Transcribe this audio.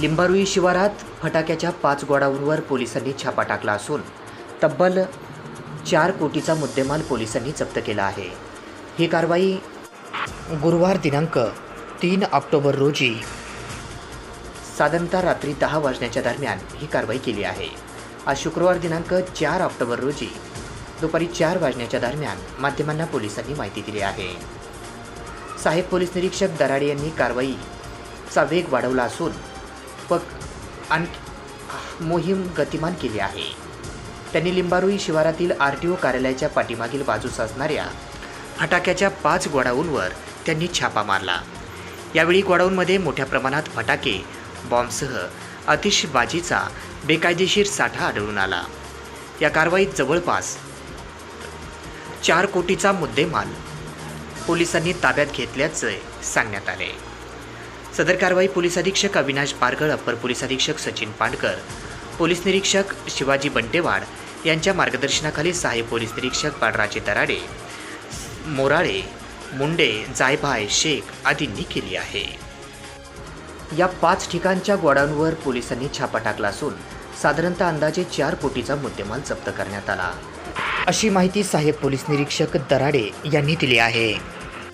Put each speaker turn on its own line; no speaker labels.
लिंबारुई शिवारात फटाक्याच्या पाच गोडावरवर पोलिसांनी छापा टाकला असून तब्बल चार कोटीचा मुद्देमाल पोलिसांनी जप्त केला आहे. ही कारवाई गुरुवार दिनांक तीन ऑक्टोबर रोजी साधारणतः रात्री दहा वाजण्याच्या दरम्यान ही कारवाई केली आहे. आज शुक्रवार दिनांक चार ऑक्टोबर रोजी दुपारी चार वाजण्याच्या दरम्यान माध्यमांना पोलिसांनी माहिती दिली आहे. साहेब पोलीस निरीक्षक दराडे यांनी कारवाईचा वेग वाढवला असून व्यापक आणखी मोहीम गतिमान केली आहे. त्यांनी लिंबारुई शिवारातील आर टी ओ कार्यालयाच्या पाठीमागील बाजूस असणाऱ्या फटाक्याच्या पाच गोडाऊनवर त्यांनी छापा मारला. यावेळी गोडाऊनमध्ये मोठ्या प्रमाणात फटाके बॉम्बसह अतिशबाजीचा बेकायदेशीर साठा आढळून आला. या कारवाईत जवळपास चार कोटीचा मुद्देमाल पोलिसांनी ताब्यात घेतल्याचे सांगण्यात आले. सदर कारवाई पोलीस अधीक्षक अविनाश पारगळ अप्पर पोलीस अधीक्षक सचिन पांडकर पोलीस निरीक्षक शिवाजी बंटेवाड यांच्या मार्गदर्शनाखाली सहाय्य पोलीस निरीक्षक बाळराजे दराडे मोराळे मुंडे जायभाय शेख आदींनी केली आहे. या पाच ठिकाणच्या गोडाऊनवर पोलिसांनी छापा टाकला असून साधारणतः अंदाजे चार कोटीचा मुद्देमाल जप्त करण्यात आला. अशी माहिती साहेब पोलीस निरीक्षक दराडे यांनी दिली आहे.